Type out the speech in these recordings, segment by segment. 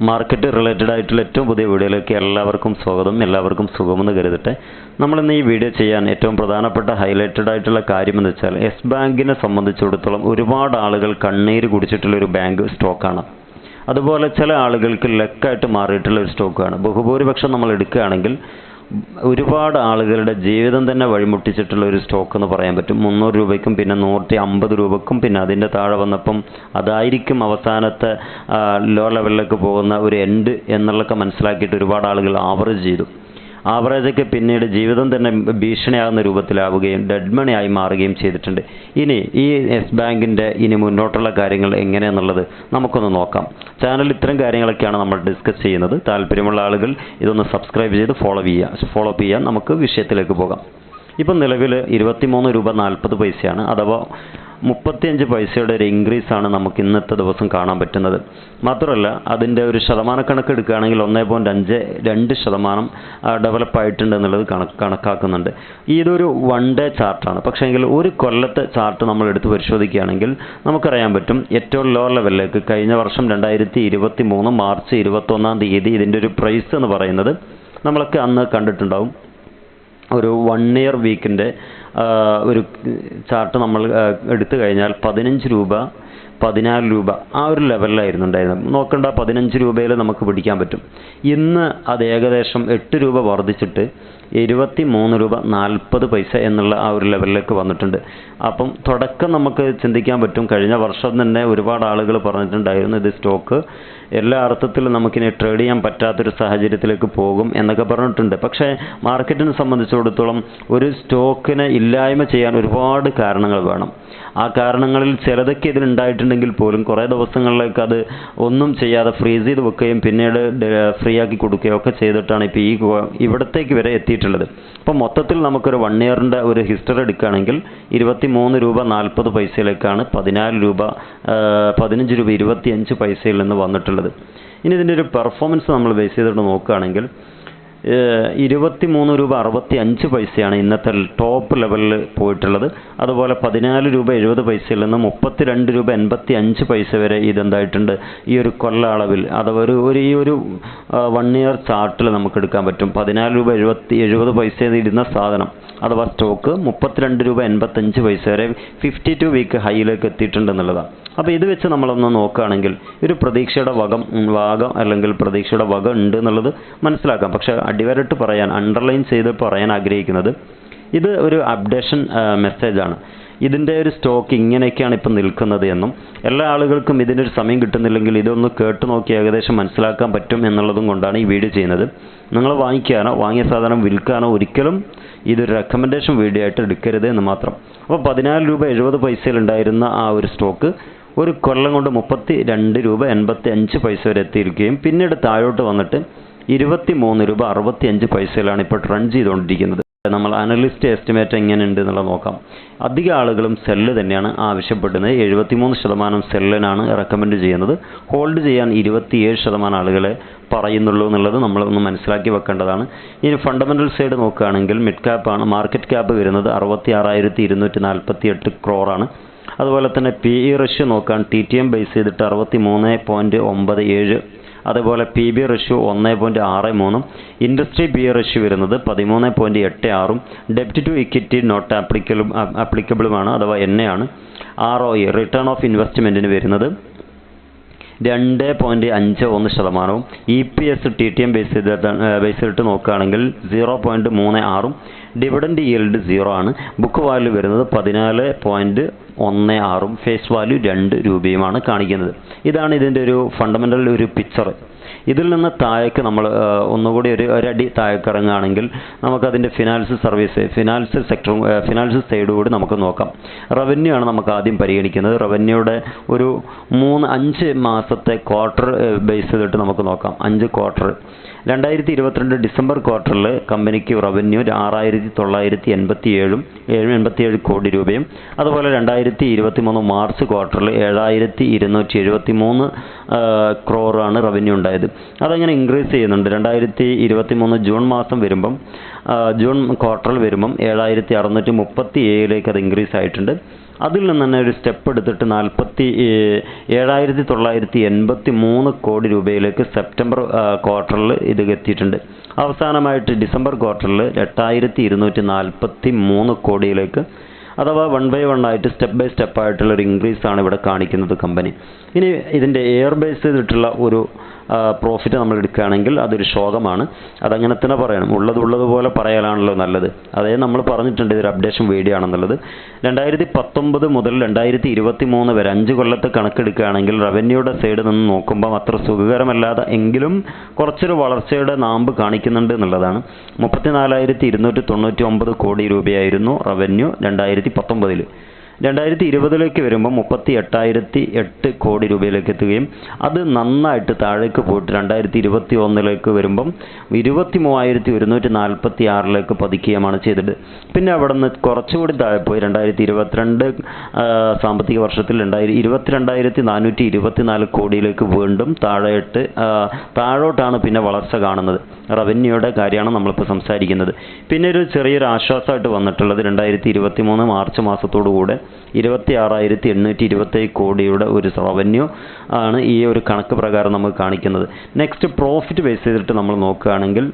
Market related ആയിട്ടുള്ള ഏറ്റവും പുതിയ വീഡിയോയിലേക്ക് എല്ലാവർക്കും സ്വാഗതം. എല്ലാവർക്കും സുഖമെന്ന് കരുതട്ടെ. നമ്മളിന്ന് ഈ വീഡിയോ ചെയ്യാൻ ഏറ്റവും പ്രധാനപ്പെട്ട ഹൈലൈറ്റഡ് ആയിട്ടുള്ള കാര്യം എന്ന് വെച്ചാൽ യെസ് ബാങ്കിനെ സംബന്ധിച്ചിടത്തോളം ഒരുപാട് ആളുകൾ കണ്ണീര് കുടിച്ചിട്ടുള്ള ഒരു ബാങ്ക് സ്റ്റോക്കാണ് അതുപോലെ ചില ആളുകൾക്ക് ലക്കായിട്ട് മാറിയിട്ടുള്ള ഒരു സ്റ്റോക്കാണ് ബഹുഭൂരിപക്ഷം നമ്മൾ എടുക്കുകയാണെങ്കിൽ ഒരുപാട് ആളുകളുടെ ജീവിതം തന്നെ വഴിമുട്ടിച്ചിട്ടുള്ള ഒരു സ്റ്റോക്ക് എന്ന് പറയാൻ പറ്റും. മുന്നൂറ് രൂപയ്ക്കും പിന്നെ നൂറ്റി അമ്പത് രൂപയ്ക്കും പിന്നെ അതിന്റെ താഴെ വന്നപ്പം അതായിരിക്കും അവസാനത്തെ ലോ ലെവലിലേക്ക് പോകുന്ന ഒരു എൻഡ് എന്നുള്ളതൊക്കെ മനസ്സിലാക്കിയിട്ട് ഒരുപാട് ആളുകൾ ആവറേജ് ചെയ്തു. ആവറേജൊക്കെ പിന്നീട് ജീവിതം തന്നെ ഭീഷണിയാകുന്ന രൂപത്തിലാവുകയും ഡെഡ് മണി ആയി മാറുകയും ചെയ്തിട്ടുണ്ട്. ഇനി ഈ യെസ് ബാങ്കിന്റെ ഇനി മുന്നോട്ടുള്ള കാര്യങ്ങൾ എങ്ങനെയെന്നുള്ളത് നമുക്കൊന്ന് നോക്കാം. ചാനൽ ഇത്തരം കാര്യങ്ങളൊക്കെയാണ് നമ്മൾ ഡിസ്കസ് ചെയ്യുന്നത്. താല്പര്യമുള്ള ആളുകൾ ഇതൊന്ന് സബ്സ്ക്രൈബ് ചെയ്ത് ഫോളോ ചെയ്യുക. ഫോളോ ചെയ്യാൻ നമുക്ക് വിഷയത്തിലേക്ക് പോകാം. ഇപ്പം നിലവിൽ ഇരുപത്തിമൂന്ന് രൂപ നാൽപ്പത് പൈസയാണ്. അഥവാ മുപ്പത്തിയഞ്ച് പൈസയുടെ ഒരു ഇൻക്രീസ് ആണ് നമുക്ക് ഇന്നത്തെ ദിവസം കാണാൻ പറ്റുന്നത്. മാത്രമല്ല അതിന്റെ ഒരു ശതമാന കണക്ക് എടുക്കുകയാണെങ്കിൽ ഒന്നേ പോയിന്റ് അഞ്ച് രണ്ട് ശതമാനം ഡെവലപ്പ് ആയിട്ടുണ്ട് എന്നുള്ളത് കണക്ക് കണക്കാക്കുന്നുണ്ട്. ഇതൊരു വൺ ഡേ ചാർട്ടാണ് പക്ഷേ എങ്കിൽ ഒരു കൊല്ലത്തെ ചാർട്ട് നമ്മൾ എടുത്ത് പരിശോധിക്കുകയാണെങ്കിൽ നമുക്കറിയാൻ പറ്റും ഏറ്റവും ലോ ലെവലിലേക്ക് കഴിഞ്ഞ വർഷം രണ്ടായിരത്തി ഇരുപത്തി മൂന്ന് മാർച്ച് ഇരുപത്തൊന്നാം തീയതി ഇതിന്റെ ഒരു പ്രൈസ് എന്ന് പറയുന്നത് നമ്മളൊക്കെ അന്ന് കണ്ടിട്ടുണ്ടാവും. ഒരു വൺ ഇയർ വീക്കിന്റെ ഒരു ചാർട്ട് നമ്മൾ എടുത്തു കഴിഞ്ഞാൽ പതിനഞ്ച് രൂപ പതിനാല് രൂപ. ആ ഒരു ലെവലിലായിരുന്നു ഉണ്ടായിരുന്നത്. നോക്കണ്ട പതിനഞ്ച് രൂപയിൽ നമുക്ക് പിടിക്കാൻ പറ്റും. ഇന്ന് അത് ഏകദേശം എട്ട് രൂപ വർദ്ധിച്ചിട്ട് ഇരുപത്തി മൂന്ന് രൂപ നാൽപ്പത് പൈസ എന്നുള്ള ആ ഒരു ലെവലിലേക്ക് വന്നിട്ടുണ്ട്. അപ്പം തുടക്കം നമുക്ക് ചിന്തിക്കാൻ പറ്റും. കഴിഞ്ഞ വർഷം തന്നെ ഒരുപാട് ആളുകൾ പറഞ്ഞിട്ടുണ്ടായിരുന്നു ഇത് സ്റ്റോക്ക് എല്ലാ അർത്ഥത്തിലും നമുക്കിനി ട്രേഡ് ചെയ്യാൻ പറ്റാത്തൊരു സാഹചര്യത്തിലേക്ക് പോകും എന്നൊക്കെ പറഞ്ഞിട്ടുണ്ട്. പക്ഷേ മാർക്കറ്റിനെ സംബന്ധിച്ചിടത്തോളം ഒരു സ്റ്റോക്കിനെ ഇല്ലായ്മ ചെയ്യാൻ ഒരുപാട് കാരണങ്ങൾ വേണം. ആ കാരണങ്ങളിൽ ചിലതൊക്കെ ഇതിലുണ്ടായിട്ടുണ്ടെങ്കിൽ പോലും കുറേ ദിവസങ്ങളിലേക്ക് അത് ഒന്നും ചെയ്യാതെ ഫ്രീസ് ചെയ്ത് വെക്കുകയും പിന്നീട് ഫ്രീ ആക്കി കൊടുക്കുകയോ ഒക്കെ ചെയ്തിട്ടാണ് ഇപ്പോൾ ഈ ഇവിടത്തേക്ക് വരെ എത്തിയിട്ടുള്ളത്. അപ്പോൾ മൊത്തത്തിൽ നമുക്കൊരു വൺ ഇയറിന്റെ ഒരു ഹിസ്റ്ററി എടുക്കുകയാണെങ്കിൽ ഇരുപത്തി മൂന്ന് രൂപ നാൽപ്പത് പൈസയിലേക്കാണ് പതിനാല് രൂപ പതിനഞ്ച് രൂപ ഇരുപത്തിയഞ്ച് പൈസയിൽ നിന്ന് വന്നിട്ടുള്ളത്. ഇനി ഇതിന്റെ ഒരു പെർഫോമൻസ് നമ്മൾ ബേസ് ചെയ്തിട്ട് നോക്കുകയാണെങ്കിൽ ഇരുപത്തി മൂന്ന് രൂപ അറുപത്തി അഞ്ച് പൈസയാണ് ഇന്നത്തെ ടോപ്പ് ലെവലിൽ പോയിട്ടുള്ളത്. അതുപോലെ പതിനാല് രൂപ എഴുപത് പൈസയിൽ നിന്ന് മുപ്പത്തി രണ്ട് രൂപ എൺപത്തി അഞ്ച് പൈസ വരെ ഇതെന്തായിട്ടുണ്ട്? ഈ ഒരു കൊല്ല അളവിൽ അഥവാ ഒരു ഒരു ഈ ഒരു വൺ ഇയർ ചാർട്ടിൽ നമുക്ക് എടുക്കാൻ പറ്റും. പതിനാല് രൂപ എഴുപത്തി എഴുപത് പൈസ ഇരുന്ന സാധനം അഥവാ സ്റ്റോക്ക് മുപ്പത്തിരണ്ട് രൂപ എൺപത്തഞ്ച് പൈസ വരെ ഫിഫ്റ്റി ടു വീക്ക് ഹൈയിലേക്ക് എത്തിയിട്ടുണ്ട് എന്നുള്ളതാണ്. അപ്പോൾ ഇത് വെച്ച് നമ്മളൊന്ന് നോക്കുകയാണെങ്കിൽ ഒരു പ്രതീക്ഷയുടെ വകം വാഗം അല്ലെങ്കിൽ പ്രതീക്ഷയുടെ വക ഉണ്ട് എന്നുള്ളത് മനസ്സിലാക്കാം. പക്ഷേ അടിവരട്ട് പറയാൻ അണ്ടർലൈൻ ചെയ്ത് പറയാൻ ആഗ്രഹിക്കുന്നത് ഇത് ഒരു അപ്ഡേഷൻ മെസ്സേജാണ് ഇതിന്റെ ഒരു സ്റ്റോക്ക് ഇങ്ങനെയൊക്കെയാണ് ഇപ്പം നിൽക്കുന്നത് എന്നും എല്ലാ ആളുകൾക്കും ഇതിനൊരു സമയം കിട്ടുന്നില്ലെങ്കിൽ ഇതൊന്ന് കേട്ട് നോക്കി ഏകദേശം മനസ്സിലാക്കാൻ പറ്റും എന്നുള്ളതും കൊണ്ടാണ് ഈ വീഡിയോ ചെയ്യുന്നത്. നിങ്ങൾ വാങ്ങിക്കാനോ വാങ്ങിയ സാധനം വിൽക്കാനോ ഒരിക്കലും ഇതൊരു റെക്കമെൻഡേഷൻ വീഡിയോ ആയിട്ട് എടുക്കരുത് എന്ന് മാത്രം. അപ്പോൾ പതിനാല് രൂപ എഴുപത് പൈസയിലുണ്ടായിരുന്ന ആ ഒരു സ്റ്റോക്ക് ഒരു കൊല്ലം കൊണ്ട് മുപ്പത്തി രണ്ട് രൂപ എൺപത്തി അഞ്ച് പൈസ വരെ എത്തിയിരിക്കുകയും പിന്നീട് താഴോട്ട് വന്നിട്ട് ഇരുപത്തി മൂന്ന് രൂപ അറുപത്തി അഞ്ച് പൈസയിലാണ് ഇപ്പോൾ ട്രെൻഡ് ചെയ്തുകൊണ്ടിരിക്കുന്നത്. നമ്മൾ അനലിസ്റ്റ് എസ്റ്റിമേറ്റ് എങ്ങനെയുണ്ട് എന്നുള്ളത് നോക്കാം. അധിക ആളുകളും സെല്ല് തന്നെയാണ് ആവശ്യപ്പെടുന്നത്. എഴുപത്തിമൂന്ന് ശതമാനം സെല്ലിനാണ് റെക്കമെൻഡ് ചെയ്യുന്നത്. ഹോൾഡ് ചെയ്യാൻ ഇരുപത്തിയേഴ് ശതമാനം ആളുകളെ പറയുന്നുള്ളൂ എന്നുള്ളത് നമ്മൾ ഒന്ന് മനസ്സിലാക്കി വെക്കേണ്ടതാണ്. ഇനി ഫണ്ടമെന്റൽ സൈഡ് നോക്കുകയാണെങ്കിൽ മിഡ് ക്യാപ്പാണ് മാർക്കറ്റ് ക്യാപ്പ് വരുന്നത് അറുപത്തി ആറായിരത്തി ഇരുന്നൂറ്റി നാൽപ്പത്തി എട്ട് ക്രോറാണ് അതുപോലെ തന്നെ പി ഇ റഷ്യ നോക്കാൻ ടി ടി എം ബേസ് ചെയ്തിട്ട് അറുപത്തി മൂന്ന് പോയിന്റ് ഒമ്പത് ഏഴ് അതുപോലെ പി ബി റഷ്യോ ഒന്ന് പോയിന്റ് ആറ് മൂന്നും ഇൻഡസ്ട്രി ബി റഷ്യോ വരുന്നത് പതിമൂന്ന് പോയിന്റ് എട്ട് ആറും ഡെപ്റ്റ് ടു ഇക്വിറ്റി നോട്ട് ആപ്ലിക്കബിളും ആപ്ലിക്കബിളുമാണ് അഥവാ എൻ ആണ്. R O E return of ഇൻവെസ്റ്റ്മെന്റിന് വരുന്നത് രണ്ട് പോയിന്റ് അഞ്ച് ഒന്ന് ശതമാനവും E P S T T M base ചെയ്തിട്ട് ബേസ് ചെയ്തിട്ട് നോക്കുകയാണെങ്കിൽ സീറോ പോയിന്റ് മൂന്ന് ആറും ഡിവിഡൻഡ് ഈൽഡ് സീറോ ആണ്. ബുക്ക് വാല്യൂ വരുന്നത് പതിനാല് പോയിന്റ് ഒന്ന് ആറും. ഫേസ് വാല്യൂ രണ്ട് രൂപയുമാണ് കാണിക്കുന്നത്. ഇതാണ് ഇതിന്റെ ഒരു ഫണ്ടമെന്റൽ ഒരു പിക്ചർ ഇതിൽ നിന്ന് താഴേക്ക് നമ്മൾ ഒന്നുകൂടി ഒരു ഒരടി താഴേക്ക് ഇറങ്ങുകയാണെങ്കിൽ നമുക്കതിന്റെ ഫിനാൻസ് സർവീസ് ഫിനാൻസ് സെക്ടറും ഫിനാൻസ് സൈഡ് കൂടി നമുക്ക് നോക്കാം. റവന്യൂ ആണ് നമുക്ക് ആദ്യം പരിഗണിക്കുന്നത്. റവന്യൂയുടെ ഒരു മൂന്ന് അഞ്ച് മാസത്തെ ക്വാർട്ടർ ബേസ് ചെയ്തിട്ട് നമുക്ക് നോക്കാം. അഞ്ച് ക്വാർട്ടർ രണ്ടായിരത്തി ഇരുപത്തിരണ്ട് ഡിസംബർ ക്വാർട്ടറിൽ കമ്പനിക്ക് റവന്യൂ ആറായിരത്തി തൊള്ളായിരത്തി എൺപത്തി ഏഴും എൺപത്തിയേഴ് കോടി രൂപയും അതുപോലെ രണ്ടായിരത്തി ഇരുപത്തി മൂന്ന് മാർച്ച് ക്വാർട്ടറിൽ ഏഴായിരത്തി ഇരുന്നൂറ്റി എഴുപത്തി മൂന്ന് ക്രോറാണ് റവന്യൂ ഉണ്ടായത്. അതങ്ങനെ ഇൻക്രീസ് ചെയ്യുന്നുണ്ട്. രണ്ടായിരത്തി ഇരുപത്തി മൂന്ന് ജൂൺ മാസം വരുമ്പം ജൂൺ ക്വാർട്ടറിൽ വരുമ്പം ഏഴായിരത്തി അറുന്നൂറ്റി മുപ്പത്തി ഏഴിലേക്ക് അത് ഇൻക്രീസ് ആയിട്ടുണ്ട്. അതിൽ നിന്ന് തന്നെ ഒരു സ്റ്റെപ്പ് എടുത്തിട്ട് നാൽപ്പത്തി ഏഴായിരത്തി തൊള്ളായിരത്തി എൺപത്തി മൂന്ന് കോടി രൂപയിലേക്ക് സെപ്റ്റംബർ ക്വാർട്ടറിൽ ഇത് എത്തിയിട്ടുണ്ട്. അവസാനമായിട്ട് ഡിസംബർ ക്വാർട്ടറിൽ എട്ടായിരത്തി ഇരുന്നൂറ്റി നാൽപ്പത്തി മൂന്ന് കോടിയിലേക്ക് അഥവാ വൺ ബൈ വൺ ആയിട്ട് സ്റ്റെപ്പ് ബൈ സ്റ്റെപ്പ് ആയിട്ടുള്ള ഒരു ഇൻക്രീസ് ആണ് ഇവിടെ കാണിക്കുന്നത് കമ്പനി ഇനി ഇതിന്റെ എയർ ബേസ് ചെയ്തിട്ടുള്ള ഒരു പ്രോഫിറ്റ് നമ്മൾ എടുക്കുകയാണെങ്കിൽ അതൊരു ശോകമാണ്. അതങ്ങനെ തന്നെ പറയണം. ഉള്ളത് ഉള്ളതുപോലെ പറയാനാണല്ലോ നല്ലത്. അതേ നമ്മൾ പറഞ്ഞിട്ടുണ്ട് ഇതൊരു അപ്ഡേഷൻ വീഡിയോ ആണെന്നുള്ളത്. രണ്ടായിരത്തി പത്തൊമ്പത് മുതൽ രണ്ടായിരത്തി ഇരുപത്തി മൂന്ന് വരെ അഞ്ച് കൊല്ലത്തെ കണക്കെടുക്കുകയാണെങ്കിൽ റവന്യൂയുടെ സൈഡ് നിന്ന് നോക്കുമ്പോൾ അത്ര സുഖകരമല്ലാതെ എങ്കിലും കുറച്ചൊരു വളർച്ചയുടെ നാമ്പ് കാണിക്കുന്നുണ്ട് എന്നുള്ളതാണ്. മുപ്പത്തിനാലായിരത്തി ഇരുന്നൂറ്റി തൊണ്ണൂറ്റി ഒമ്പത് കോടി രൂപയായിരുന്നു റവന്യൂ രണ്ടായിരത്തി പത്തൊമ്പതിൽ രണ്ടായിരത്തി ഇരുപതിലേക്ക് വരുമ്പോൾ മുപ്പത്തി എട്ടായിരത്തി എട്ട് കോടി രൂപയിലേക്ക് എത്തുകയും അത് നന്നായിട്ട് താഴേക്ക് പോയിട്ട് രണ്ടായിരത്തി ഇരുപത്തി ഒന്നിലേക്ക് വരുമ്പം ഇരുപത്തി മൂവായിരത്തി ഒരുന്നൂറ്റി നാൽപ്പത്തി ആറിലേക്ക് പതിക്കുകയുമാണ് ചെയ്തത്. പിന്നെ അവിടെ നിന്ന് കുറച്ചുകൂടി താഴെ പോയി രണ്ടായിരത്തി ഇരുപത്തിരണ്ട് സാമ്പത്തിക വർഷത്തിൽ രണ്ടായിരത്തി ഇരുപത്തിരണ്ടായിരത്തി നാനൂറ്റി ഇരുപത്തിനാല് കോടിയിലേക്ക് വീണ്ടും താഴെയിട്ട് താഴോട്ടാണ് പിന്നെ വളർച്ച കാണുന്നത്. റവന്യൂയുടെ കാര്യമാണ് നമ്മളിപ്പോൾ സംസാരിക്കുന്നത്. പിന്നെ ഒരു ചെറിയൊരു ആശ്വാസമായിട്ട് വന്നിട്ടുള്ളത് രണ്ടായിരത്തി ഇരുപത്തി മൂന്ന് മാർച്ച് മാസത്തോടു കൂടെ ഇരുപത്തി ആറായിരത്തി എണ്ണൂറ്റി ഇരുപത്തേഴ് കോടിയുടെ ഒരു റവന്യൂ ആണ് ഈ ഒരു കണക്ക് പ്രകാരം നമ്മൾ കാണിക്കുന്നത്. നെക്സ്റ്റ് പ്രോഫിറ്റ് ബേസ് ചെയ്തിട്ട് നമ്മൾ നോക്കുകയാണെങ്കിൽ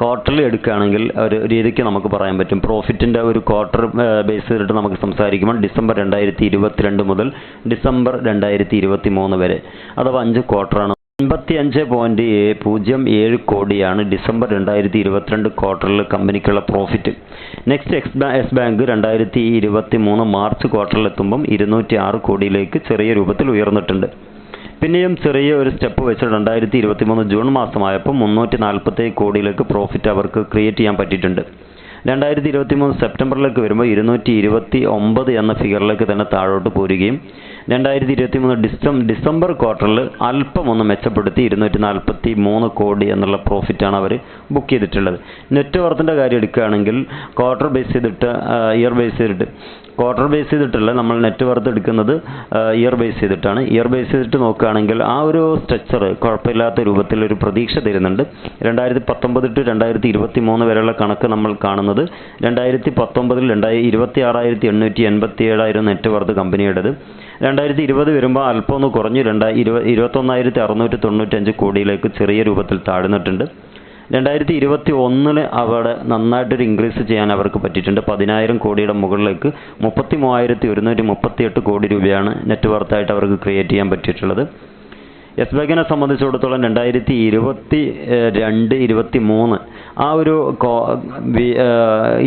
ക്വാർട്ടർലി എടുക്കുകയാണെങ്കിൽ ഒരു രീതിക്ക് നമുക്ക് പറയാൻ പറ്റും. പ്രോഫിറ്റിന്റെ ഒരു ക്വാർട്ടർ ബേസ് ചെയ്തിട്ട് നമുക്ക് സംസാരിക്കുമ്പോൾ ഡിസംബർ രണ്ടായിരത്തി ഇരുപത്തിരണ്ട് മുതൽ ഡിസംബർ രണ്ടായിരത്തി ഇരുപത്തി മൂന്ന് വരെ. അഥവാ അഞ്ച് ക്വാർട്ടറാണ് അൻപത്തി അഞ്ച് പോയിന്റ് പൂജ്യം ഏഴ് കോടിയാണ് ഡിസംബർ രണ്ടായിരത്തി ഇരുപത്തിരണ്ട് ക്വാർട്ടറിൽ കമ്പനിക്കുള്ള profit. Next X S bank രണ്ടായിരത്തി ഇരുപത്തി മൂന്ന് മാർച്ച് ക്വാർട്ടറിൽ എത്തുമ്പം ഇരുന്നൂറ്റി ആറ് കോടിയിലേക്ക് ചെറിയ രൂപത്തിൽ ഉയർന്നിട്ടുണ്ട്. പിന്നെയും ചെറിയ ഒരു സ്റ്റെപ്പ് വെച്ച് രണ്ടായിരത്തി ഇരുപത്തി മൂന്ന് ജൂൺ മാസമായപ്പോൾ മുന്നൂറ്റി നാൽപ്പത്തേഴ് കോടിയിലേക്ക് പ്രോഫിറ്റ് അവർക്ക് ക്രിയേറ്റ് ചെയ്യാൻ പറ്റിയിട്ടുണ്ട്. രണ്ടായിരത്തി ഇരുപത്തി മൂന്ന് സെപ്റ്റംബറിലേക്ക് വരുമ്പോൾ ഇരുന്നൂറ്റി ഇരുപത്തി ഒമ്പത് എന്ന ഫിഗറിലേക്ക് തന്നെ താഴോട്ട് പോരുകയും രണ്ടായിരത്തി ഇരുപത്തി മൂന്ന് ഡിസം ഡിസംബർ ക്വാർട്ടറിൽ അല്പം ഒന്ന് മെച്ചപ്പെടുത്തി ഇരുന്നൂറ്റി നാൽപ്പത്തി മൂന്ന് കോടി എന്നുള്ള പ്രോഫിറ്റാണ് അവർ ബുക്ക് ചെയ്തിട്ടുള്ളത്. നെറ്റ് വർത്തിന്റെ കാര്യം എടുക്കുകയാണെങ്കിൽ ക്വാർട്ടർ ബേസ് ചെയ്തിട്ട് ഇയർ ബേസ് ചെയ്തിട്ട് ക്വാർട്ടർ ബേസ് ചെയ്തിട്ടല്ല നമ്മൾ നെറ്റ് വർത്ത് എടുക്കുന്നത് ഇയർ ബേസ് ചെയ്തിട്ടാണ്. ഇയർ ബേസ് ചെയ്തിട്ട് നോക്കുകയാണെങ്കിൽ ആ ഒരു സ്ട്രക്ചർ കുഴപ്പമില്ലാത്ത രൂപത്തിൽ ഒരു പ്രതീക്ഷ തരുന്നുണ്ട്. രണ്ടായിരത്തി പത്തൊമ്പത് ടു രണ്ടായിരത്തി ഇരുപത്തി മൂന്ന് വരെയുള്ള കണക്ക് നമ്മൾ കാണുന്നത് രണ്ടായിരത്തി പത്തൊമ്പതിൽ രണ്ടായി ഇരുപത്തി ആറായിരത്തി എണ്ണൂറ്റി എൺപത്തി ഏഴായിരം നെറ്റ് വർത്ത് കമ്പനിയുടേത്. രണ്ടായിരത്തി ഇരുപത് വരുമ്പോൾ അല്പം ഒന്ന് കുറഞ്ഞു. രണ്ടായി ഇരുപ ഇരുപത്തൊന്നായിരത്തി അറുന്നൂറ്റി തൊണ്ണൂറ്റഞ്ച് കോടിയിലേക്ക് ചെറിയ രൂപത്തിൽ താഴ്ന്നിട്ടുണ്ട്. രണ്ടായിരത്തി ഇരുപത്തി ഒന്നിന് അവിടെ നന്നായിട്ടൊരു ഇൻക്രീസ് ചെയ്യാൻ അവർക്ക് പറ്റിയിട്ടുണ്ട്. പതിനായിരം കോടിയുടെ മുകളിലേക്ക് മുപ്പത്തി മൂവായിരത്തി ഒരുന്നൂറ്റി മുപ്പത്തി എട്ട് കോടി രൂപയാണ് നെറ്റ് വർത്തായിട്ട് അവർക്ക് ക്രിയേറ്റ് ചെയ്യാൻ പറ്റിയിട്ടുള്ളത്. യെസ് ബാങ്കിനെ സംബന്ധിച്ചിടത്തോളം രണ്ടായിരത്തി ഇരുപത്തി രണ്ട് ഇരുപത്തി മൂന്ന് ആ ഒരു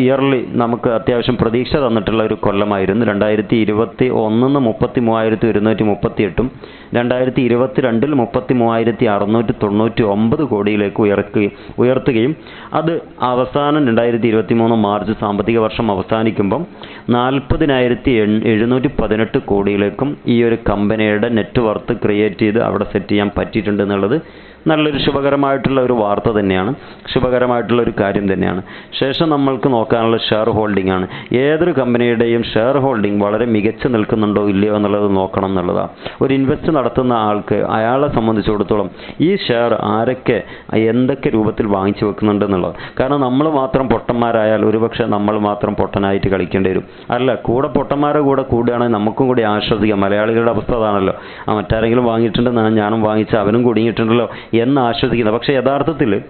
ഇയർലി നമുക്ക് അത്യാവശ്യം പ്രതീക്ഷ തന്നിട്ടുള്ള ഒരു കൊല്ലമായിരുന്നു. രണ്ടായിരത്തി ഇരുപത്തി ഒന്നിന്ന് മുപ്പത്തി മൂവായിരത്തി ഒരുന്നൂറ്റി മുപ്പത്തി എട്ടും രണ്ടായിരത്തി ഇരുപത്തി രണ്ടിൽ മുപ്പത്തി മൂവായിരത്തി അറുന്നൂറ്റി തൊണ്ണൂറ്റി ഒമ്പത് കോടിയിലേക്ക് ഉയർക്കുകയും ഉയർത്തുകയും അത് അവസാനം രണ്ടായിരത്തി ഇരുപത്തി മൂന്ന് മാർച്ച് സാമ്പത്തിക വർഷം അവസാനിക്കുമ്പം നാൽപ്പതിനായിരത്തി എഴുന്നൂറ്റി പതിനെട്ട് കോടിയിലേക്കും ഈ ഒരു കമ്പനിയുടെ നെറ്റ് വർത്ത് ക്രിയേറ്റ് ചെയ്ത് അവിടെ ചെയ്യാൻ പറ്റിയിട്ടുണ്ട് എന്നുള്ളത് നല്ലൊരു ശുഭകരമായിട്ടുള്ള ഒരു വാർത്ത തന്നെയാണ് ശുഭകരമായിട്ടുള്ള ഒരു കാര്യം തന്നെയാണ്. ശേഷം നമ്മൾക്ക് നോക്കാനുള്ള ഷെയർ ഹോൾഡിംഗ് ആണ്. ഏതൊരു കമ്പനിയുടെയും ഷെയർ ഹോൾഡിംഗ് വളരെ മികച്ചു നിൽക്കുന്നുണ്ടോ ഇല്ലയോ എന്നുള്ളത് നോക്കണം എന്നുള്ളതാണ് ഒരു ഇൻവെസ്റ്റ് നടത്തുന്ന ആൾക്ക് അയാളെ സംബന്ധിച്ചിടത്തോളം ഈ ഷെയർ ആരൊക്കെ എന്തൊക്കെ രൂപത്തിൽ വാങ്ങിച്ചു വെക്കുന്നുണ്ട് എന്നുള്ളത്. കാരണം നമ്മൾ മാത്രം പൊട്ടന്മാരായാൽ ഒരുപക്ഷെ നമ്മൾ മാത്രം പൊട്ടനായിട്ട് കളിക്കേണ്ടി വരും. അല്ല കൂടെ പൊട്ടന്മാരെ കൂടെ കൂടുകയാണെങ്കിൽ നമുക്കും കൂടി ആശ്വസിക്കാം. മലയാളികളുടെ അവസ്ഥ അതാണല്ലോ. ആ മറ്റാരെങ്കിലും വാങ്ങിയിട്ടുണ്ടെന്നാണ് ഞാനും വാങ്ങിച്ച അവനും കുടുങ്ങിയിട്ടുണ്ടല്ലോ. എന്ന് ആശ്വസിക്കുന്നത് പക്ഷേ യഥാർത്ഥത്തിൽ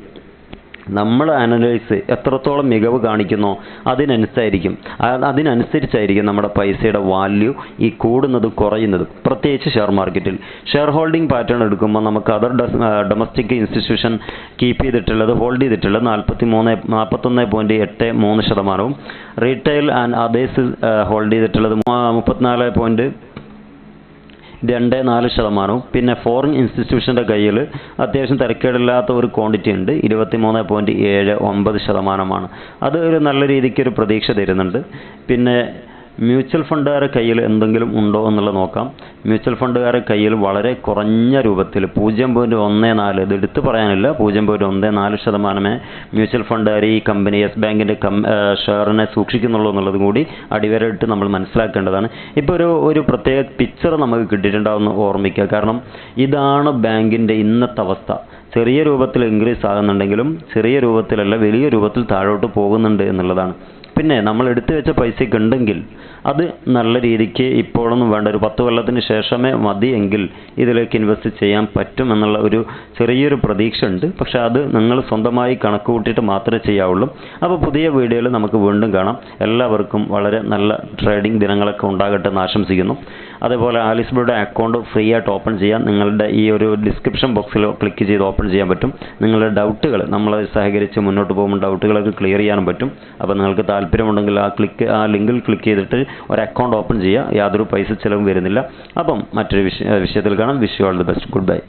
നമ്മൾ അനലൈസ് എത്രത്തോളം മികവ് കാണിക്കുന്നോ അതിനനുസരിച്ചായിരിക്കും. അതിനനുസരിച്ചായിരിക്കും നമ്മുടെ പൈസയുടെ വാല്യൂ ഈ കൂടുന്നത് കുറയുന്നത്. പ്രത്യേകിച്ച് ഷെയർ മാർക്കറ്റിൽ ഷെയർ ഹോൾഡിംഗ് പാറ്റേൺ എടുക്കുമ്പോൾ നമുക്ക് അതർ ഡൊമസ്റ്റിക് ഇൻസ്റ്റിറ്റ്യൂഷൻ കീപ്പ് ചെയ്തിട്ടുള്ളത് ഹോൾഡ് ചെയ്തിട്ടുള്ളത് നാൽപ്പത്തി മൂന്ന് നാൽപ്പത്തൊന്ന് പോയിന്റ് എട്ട് മൂന്ന് ശതമാനവും. റീറ്റെയിൽ ആൻഡ് അതേഴ്സ് ഹോൾഡ് ചെയ്തിട്ടുള്ളത് മുപ്പത്തിനാല് പോയിന്റ് രണ്ട് നാല് ശതമാനവും. പിന്നെ ഫോറിൻ ഇൻസ്റ്റിറ്റ്യൂഷന്റെ കയ്യിൽ അത്യാവശ്യം തിരക്കേടില്ലാത്ത ഒരു ക്വാണ്ടിറ്റി ഉണ്ട്. ഇരുപത്തി മൂന്ന് പോയിന്റ് ഏഴ് ഒമ്പത് ശതമാനമാണ്. അത് ഒരു നല്ല രീതിക്ക് ഒരു പ്രതീക്ഷ തരുന്നുണ്ട്. പിന്നെ മ്യൂച്വൽ ഫണ്ടുകാരെ കയ്യിൽ എന്തെങ്കിലും ഉണ്ടോ എന്നുള്ളത് നോക്കാം. മ്യൂച്വൽ ഫണ്ടുകാരെ കയ്യിൽ വളരെ കുറഞ്ഞ രൂപത്തിൽ പൂജ്യം പോയിന്റ് ഒന്ന് നാല് ഇത് എടുത്തു പറയാനില്ല പൂജ്യം പോയിന്റ് ഒന്ന് നാല് ശതമാനമേ മ്യൂച്വൽ ഫണ്ടുകാർ ഈ കമ്പനി യെസ് ബാങ്കിന്റെ കം ഷെയറിനെ സൂക്ഷിക്കുന്നുള്ളൂ എന്നുള്ളതും കൂടി അടിവരയിട്ട് നമ്മൾ മനസ്സിലാക്കേണ്ടതാണ്. ഇപ്പോൾ ഒരു ഒരു പ്രത്യേക പിക്ചർ നമുക്ക് കിട്ടിയിട്ടുണ്ടാവുമെന്ന് ഓർമ്മിക്കുക. കാരണം ഇതാണ് ബാങ്കിന്റെ ഇന്നത്തെ അവസ്ഥ. ചെറിയ രൂപത്തിൽ ഇൻക്രീസ് ആകുന്നുണ്ടെങ്കിലും ചെറിയ രൂപത്തിലല്ല വലിയ രൂപത്തിൽ താഴോട്ട് പോകുന്നുണ്ട് എന്നുള്ളതാണ്. പിന്നെ നമ്മൾ എടുത്തു വെച്ച പൈസയ്ക്ക് ഉണ്ടെങ്കിൽ അത് നല്ല രീതിക്ക് ഇപ്പോഴൊന്നും വേണ്ട. ഒരു പത്ത് കൊല്ലത്തിന് ശേഷമേ മതി എങ്കിൽ ഇതിലേക്ക് ഇൻവെസ്റ്റ് ചെയ്യാൻ പറ്റും എന്നുള്ള ഒരു ചെറിയൊരു പ്രതീക്ഷ ഉണ്ട് പക്ഷേ അത് നിങ്ങൾ സ്വന്തമായി കണക്ക് കൂട്ടിയിട്ട് മാത്രമേ ചെയ്യാവുള്ളൂ. അപ്പോൾ പുതിയ വീഡിയോയിൽ നമുക്ക് വീണ്ടും കാണാം. എല്ലാവർക്കും വളരെ നല്ല ട്രേഡിംഗ് ദിനങ്ങളൊക്കെ ഉണ്ടാകട്ടെ എന്ന് ആശംസിക്കുന്നു. അതേപോലെ ആലിസ്ബയുടെ അക്കൗണ്ട് ഫ്രീ ആയിട്ട് ഓപ്പൺ ചെയ്യാൻ നിങ്ങളുടെ ഈ ഒരു ഡിസ്ക്രിപ്ഷൻ ബോക്സിൽ ക്ലിക്ക് ചെയ്ത് ഓപ്പൺ ചെയ്യാൻ പറ്റും. നിങ്ങളുടെ ഡൗട്ടുകൾ നമ്മൾ സഹകരിച്ച് മുന്നോട്ട് പോകുമ്പോൾ ഡൗട്ടുകളൊക്കെ ക്ലിയർ ചെയ്യാനും പറ്റും. അപ്പോൾ നിങ്ങൾക്ക് താല്പര്യമുണ്ടെങ്കിൽ ആ ക്ലിക്ക് ആ ലിങ്കിൽ ക്ലിക്ക് ചെയ്തിട്ട് ഒരു അക്കൗണ്ട് ഓപ്പൺ ചെയ്യുക. യാതൊരു പൈസ ചിലവും വരുന്നില്ല. അപ്പം മറ്റൊരു വിഷയ വിഷയത്തിൽ കാണാം. Wish you all the best good bye